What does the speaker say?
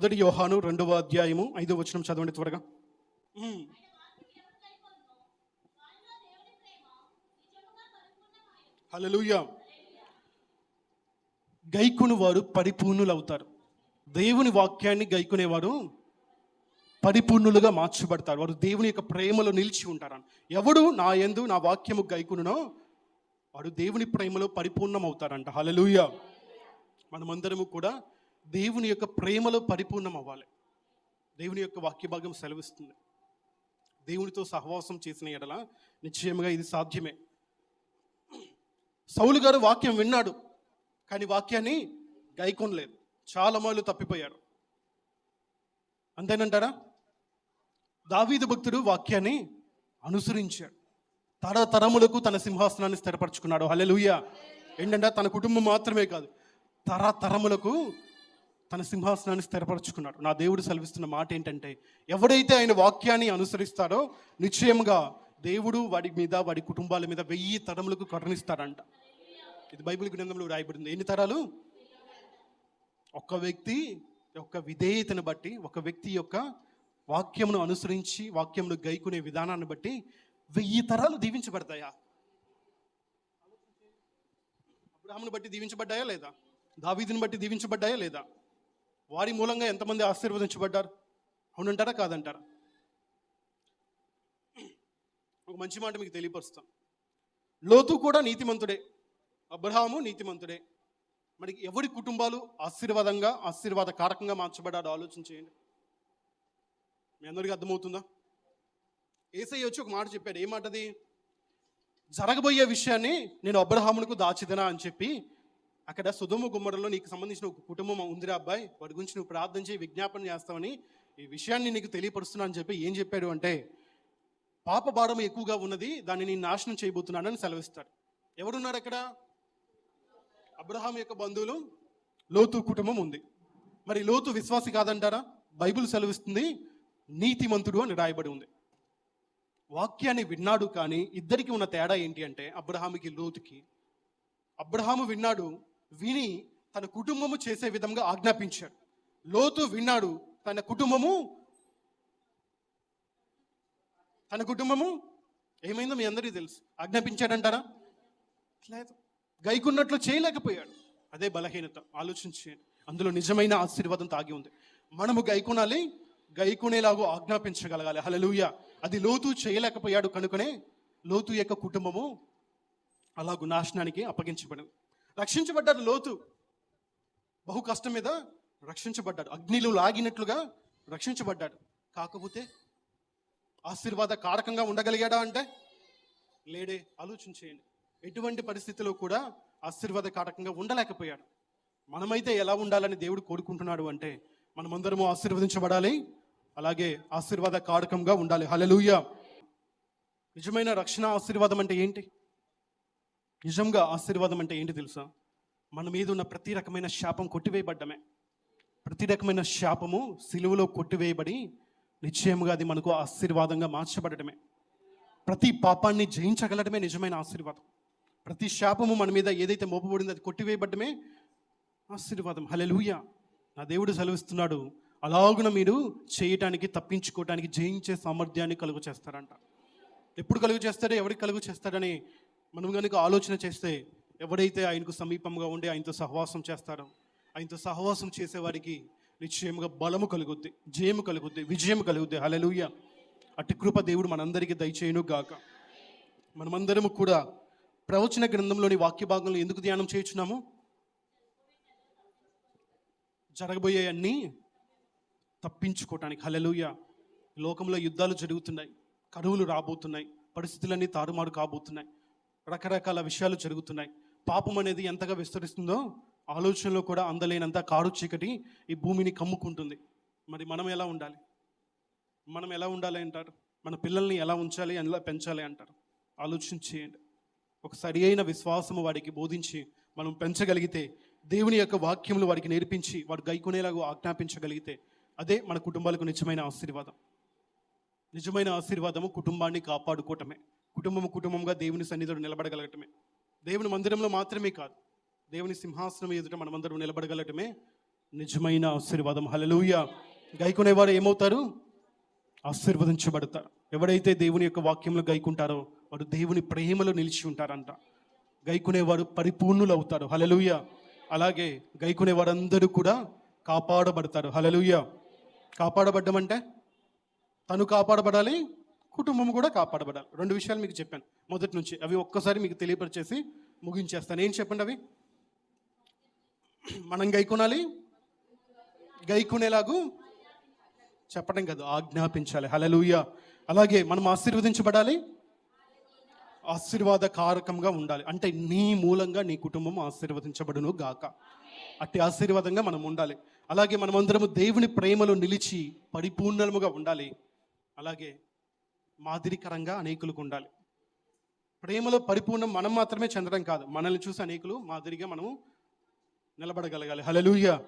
మొదటి యోహాను రెండవ అధ్యాయము ఐదో వచనం చదవండి త్వరగా. ఉమ్. గైకును గైకుని వారు పరిపూర్ణులు అవుతారు దేవుని వాక్యాన్ని గైకునేవారు పరిపూర్ణులుగా మార్చబడతారు. వారు దేవుని యొక్క ప్రేమలో నిలిచి ఉంటారు ఎవడు నా ఎందు నా వాక్యము గైకునునో వాడు దేవుని ప్రేమలో పరిపూర్ణం అవుతారంట హలలుయ మనమందరము కూడా దేవుని యొక్క ప్రేమలో పరిపూర్ణం అవ్వాలి దేవుని యొక్క వాక్య భాగం సెలవిస్తుంది. దేవునితో సహవాసం చేసిన ఎడల నిశ్చయముగా ఇది సాధ్యమే. సౌలు గారు వాక్యం విన్నాడు కానీ వాక్యాన్ని గైకొనలేదు. చాలా మార్లు తప్పిపోయారు. అంతేనంటారా? దావీదు భక్తుడు వాక్యాన్ని అనుసరించాడు. తరతరములకు తన సింహాసనాన్ని స్థిరపరచుకున్నాడు. హలెలుయ్య ఏంటంటే తన కుటుంబం మాత్రమే కాదు తరతరములకు తన సింహాసనాన్ని స్థిరపరచుకున్నాడు. నా దేవుడు సెలవిస్తున్న మాట ఏంటంటే ఎవడైతే ఆయన వాక్యాన్ని అనుసరిస్తాడో నిశ్చయంగా దేవుడు వాడి మీద వాడి కుటుంబాల మీద వెయ్యి తరములకు కరుణిస్తాడంట. ఇది బైబిల్ గ్రంథంలో రాయబడింది. ఎన్ని తరాలు? ఒక వ్యక్తి యొక్క విధేయతను బట్టి ఒక వ్యక్తి యొక్క వాక్యమును అనుసరించి వాక్యమును గైకునే విధానాన్ని బట్టి వెయ్యి తరాలు దీవించబడతాయా? అబ్రాహ్ముని బట్టి దీవించబడ్డాయా లేదా? దావీదిని బట్టి దీవించబడ్డాయా లేదా? వారి మూలంగా ఎంతమంది ఆశీర్వదించబడ్డారు? అవునంటారా? కాదంటారా? ఒక మంచి మాట మీకు తెలియపరుస్తాం. లోతు కూడా నీతిమంతుడే. అబ్రహాము నీతిమంతుడే. మరి ఎవరి కుటుంబాలు ఆశీర్వాదంగా ఆశీర్వాద కారకంగా మార్చబడ్డాడో ఆలోచన చేయండి. మీ అందరికీ అర్థమవుతుందా? ఏసై వచ్చి ఒక మాట చెప్పాడు. ఏ మాటది? జరగబోయే విషయాన్ని నేను అబ్రహామునకు దాచిదనా అని చెప్పి అక్కడ సుధుమ గుమ్మడంలో నీకు సంబంధించిన ఒక కుటుంబం ఉందిరా అబ్బాయి. వాడి గురించి నువ్వు ప్రార్థన చేయి విజ్ఞాపన చేస్తావని ఈ విషయాన్ని నీకు తెలియపరుస్తున్నా అని చెప్పి ఏం చెప్పాడు అంటే పాప భారం ఎక్కువగా ఉన్నది దాన్ని నేను నాశనం చేయబోతున్నానని సెలవిస్తాడు. ఎవరున్నారు అక్కడ? అబ్రహాం యొక్క బంధువులు లోతు కుటుంబం ఉంది. మరి లోతు విశ్వాసి కాదంటారా? బైబిల్ సెలవిస్తుంది నీతిమంతుడు అని రాయబడి ఉంది. వాక్యాన్ని విన్నాడు కానీ ఇద్దరికి ఉన్న తేడా ఏంటి అంటే అబ్రహాముకి లోతుకి. అబ్రహాము విన్నాడు విని తన కుటుంబము చేసే విధంగా ఆజ్ఞాపించాడు. లోతు విన్నాడు తన కుటుంబము తన కుటుంబము? ఏమైందో మీ అందరికీ తెలుసు. ఆజ్ఞాపించాడంటారా? లేదు. గైకున్నట్లు చేయలేకపోయాడు. అదే బలహీనత. ఆలోచించి అందులో నిజమైన ఆశీర్వాదం తాగి ఉంది. మనము గైకొనాలి గైకునేలాగూ ఆజ్ఞాపించగలగాలి. హలలుయ అది లోతు చేయలేకపోయాడు కనుకనే లోతు యొక్క కుటుంబము అలాగు నాశనానికి అప్పగించబడింది. రక్షించబడ్డాడు లోతు. బహు కష్టం మీద రక్షించబడ్డాడు. అగ్నిలో లాగినట్లుగా రక్షించబడ్డాడు. కాకపోతే ఆశీర్వాద కారకంగా ఉండగలిగాడా అంటే? లేడే ఆలోచించేయండి. ఎటువంటి పరిస్థితిలో కూడా ఆశీర్వాద కారకంగా ఉండలేకపోయాడు. మనమైతే ఎలా ఉండాలని దేవుడు కోరుకుంటున్నాడు అంటే మనమందరము ఆశీర్వదించబడాలి అలాగే ఆశీర్వాద కారకంగా ఉండాలి. హలలుయ నిజమైన రక్షణ ఆశీర్వాదం అంటే ఏంటి? నిజంగా ఆశీర్వాదం అంటే ఏంటి తెలుసా? మన మీద ఉన్న ప్రతి రకమైన శాపం కొట్టివేయబడ్డమే. ప్రతి రకమైన శాపము సిలువలో కొట్టివేయబడి నిశ్చయముగా అది మనకు ఆశీర్వాదంగా మార్చబడటమే. ప్రతి పాపాన్ని జయించగలడమే నిజమైన ఆశీర్వాదం. ప్రతి శాపము మన మీద ఏదైతే మోపబడిందో అది కొట్టివేయబడ్డమే ఆశీర్వాదం. హలెలూయ నా దేవుడు సెలవిస్తున్నాడు అలాగున మీరు చేయటానికి తప్పించుకోవటానికి జయించే సామర్థ్యాన్ని కలుగు చేస్తారంట ఎప్పుడు కలుగు చేస్తాడో ఎవరికి కలుగు చేస్తాడని మనం కనుక ఆలోచన చేస్తే ఎవడైతే ఆయనకు సమీపంగా ఉండి ఆయనతో సహవాసం చేస్తారో ఆయనతో సహవాసం చేసేవారికి నిశ్చయముగా బలము కలుగుద్ది జయము కలుగుద్ది విజయం కలుగుద్ది. హలలుయ అటు కృప దేవుడు మనందరికీ దయచేయను గాక. మనమందరము కూడా ప్రవచన గ్రంథంలోని వాక్య భాగంలో ఎందుకు ధ్యానం చేయించున్నాము? జరగబోయే అన్నీ తప్పించుకోవటానికి హలలుయ లోకంలో యుద్ధాలు జరుగుతున్నాయి కరువులు రాబోతున్నాయి పరిస్థితులన్నీ తారుమారు కాబోతున్నాయి. రకరకాల విషయాలు జరుగుతున్నాయి. పాపం అనేది ఎంతగా విస్తరిస్తుందో ఆలోచనలో కూడా అందలేనంత కారు చీకటి ఈ భూమిని కమ్ముకుంటుంది. మరి మనం ఎలా ఉండాలి? మనం ఎలా ఉండాలి అంటారు? మన పిల్లల్ని ఎలా ఉంచాలి? ఎలా పెంచాలి అంటారు? ఆలోచన చేయండి. ఒక సరి అయిన విశ్వాసము వాడికి బోధించి మనం పెంచగలిగితే దేవుని యొక్క వాక్యములు వాడికి నేర్పించి వాడు గైకొనేలాగా ఆజ్ఞాపించగలిగితే అదే మన కుటుంబాలకు నిజమైన ఆశీర్వాదం. నిజమైన ఆశీర్వాదము కుటుంబాన్ని కాపాడుకోవటమే. కుటుంబము కుటుంబంగా దేవుని సన్నిధిలో నిలబడగలగటమే. దేవుని మందిరంలో మాత్రమే కాదు దేవుని సింహాసనం ఎదుట మనమందరం నిలబడగలటమే నిజమైన ఆశీర్వాదం. హలలుయ గైకునేవారు ఏమవుతారు? ఆశీర్వదించబడతారు. ఎవడైతే దేవుని యొక్క వాక్యంలో గైకుంటారో వారు దేవుని ప్రేమలో నిలిచి ఉంటారంట. గైకునేవారు పరిపూర్ణులు అవుతారు హలలుయ అలాగే గైకునే వారందరూ కూడా కాపాడబడతారు. హలలుయ కాపాడబడ్డం అంటే తను కాపాడబడాలి కుటుంబం కూడా కాపాడబడాలి. రెండు విషయాలు మీకు చెప్పాను. మొదటి నుంచి అవి ఒక్కసారి మీకు తెలియపరిచేసి ముగించేస్తాను. ఏం చెప్పండి అవి? మనం గైకొనాలి? గైకునేలాగు చెప్పడం కాదు ఆజ్ఞాపించాలి. హలలుయ అలాగే మనం ఆశీర్వదించబడాలి. ఆశీర్వాద కారకంగా ఉండాలి. అంటే నీ మూలంగా నీ కుటుంబం ఆశీర్వదించబడును గాక. అట్టి ఆశీర్వాదంగా మనం ఉండాలి. అలాగే మనమందరము దేవుని ప్రేమలో నిలిచి పరిపూర్ణముగా ఉండాలి. అలాగే మాదిరికరంగా అనేకులకు ఉండాలి ప్రేమలో పరిపూర్ణం మనం మాత్రమే చెందడం కాదు. మనల్ని చూసి అనేకులు మాదిరిగా మనము నిలబడగలగాలి. హలలుయ